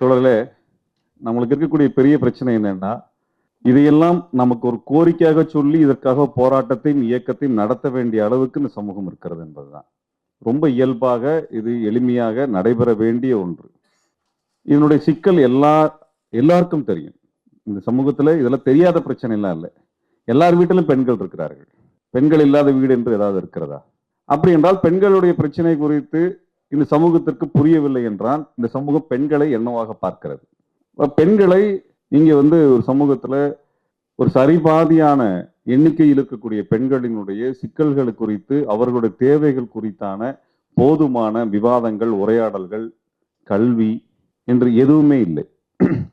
தொடரில் நம்மளுக்கு இருக்கக்கூடிய பெரிய பிரச்சனை என்னன்னா இதையெல்லாம் நமக்கு ஒரு கோரிக்கையாக சொல்லி இதற்காக போராட்டத்தையும் இயக்கத்தையும் நடத்த வேண்டிய அளவுக்கு இந்த சமூகம் இருக்கிறது என்பதுதான். ரொம்ப இயல்பாக இது எளிமையாக நடைபெற வேண்டிய ஒன்று. இதனுடைய சிக்கல் எல்லா எல்லாருக்கும் தெரியும். இந்த சமூகத்தில் இதெல்லாம் தெரியாத பிரச்சனைலாம் இல்லை. எல்லார் வீட்டிலும் பெண்கள் இருக்கிறார்கள். பெண்கள் இல்லாத வீடு என்று ஏதாவது இருக்கிறதா? அப்படி என்றால் பெண்களுடைய பிரச்சனை குறித்து இந்த சமூகத்திற்கு புரியவில்லை என்றால் இந்த சமூகம் பெண்களை என்னவாக பார்க்கிறது. பெண்களை இங்கே வந்து ஒரு சமூகத்தில் ஒரு சரிபாதியான எண்ணிக்கையில் இருக்கக்கூடிய பெண்களினுடைய சிக்கல்கள் குறித்து அவர்களுடைய தேவைகள் குறித்தான போதுமான விவாதங்கள் உரையாடல்கள் கல்வி என்று எதுவுமே இல்லை.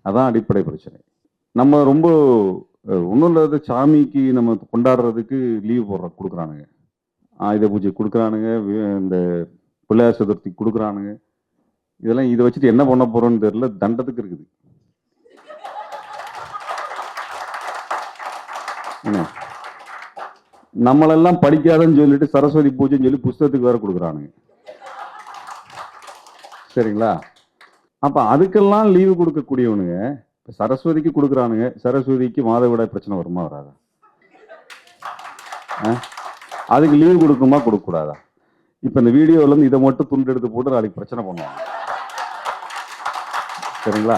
அதான் அடிப்படை பிரச்சனை. நம்ம ரொம்ப ஒன்றும் இல்லாத சாமிக்கு நம்ம கொண்டாடுறதுக்கு லீவ் போடுற கொடுக்குறானுங்க. ஆயுத பூஜை கொடுக்குறானுங்க இந்த பிள்ளையார் சதுர்த்தி கொடுக்குறானுங்க. இதெல்லாம் இதை வச்சுட்டு என்ன பண்ண போறோம்னு தெரியல தண்டத்துக்கு இருக்குது. நம்மளெல்லாம் படிக்காதன்னு சொல்லிட்டு சரஸ்வதி பூஜைன்னு சொல்லி புஸ்தகத்துக்கு வேற கொடுக்குறானுங்க. சரிங்களா? அப்ப அதுக்கெல்லாம் லீவு கொடுக்கக்கூடியவனுங்க சரஸ்வதிக்கு கொடுக்குறானுங்க சரஸ்வதிக்கு மாதவிடாய் பிரச்சனை வருமா வராதா? ஆ? அதுக்கு லீவு கொடுக்குமா கொடுக்கக்கூடாதா? இப்ப இந்த வீடியோல இருந்து இதை மட்டும் துண்டு எடுத்து போட்டு நாளைக்கு பிரச்சனை பண்ணுவாங்க. சரிங்களா?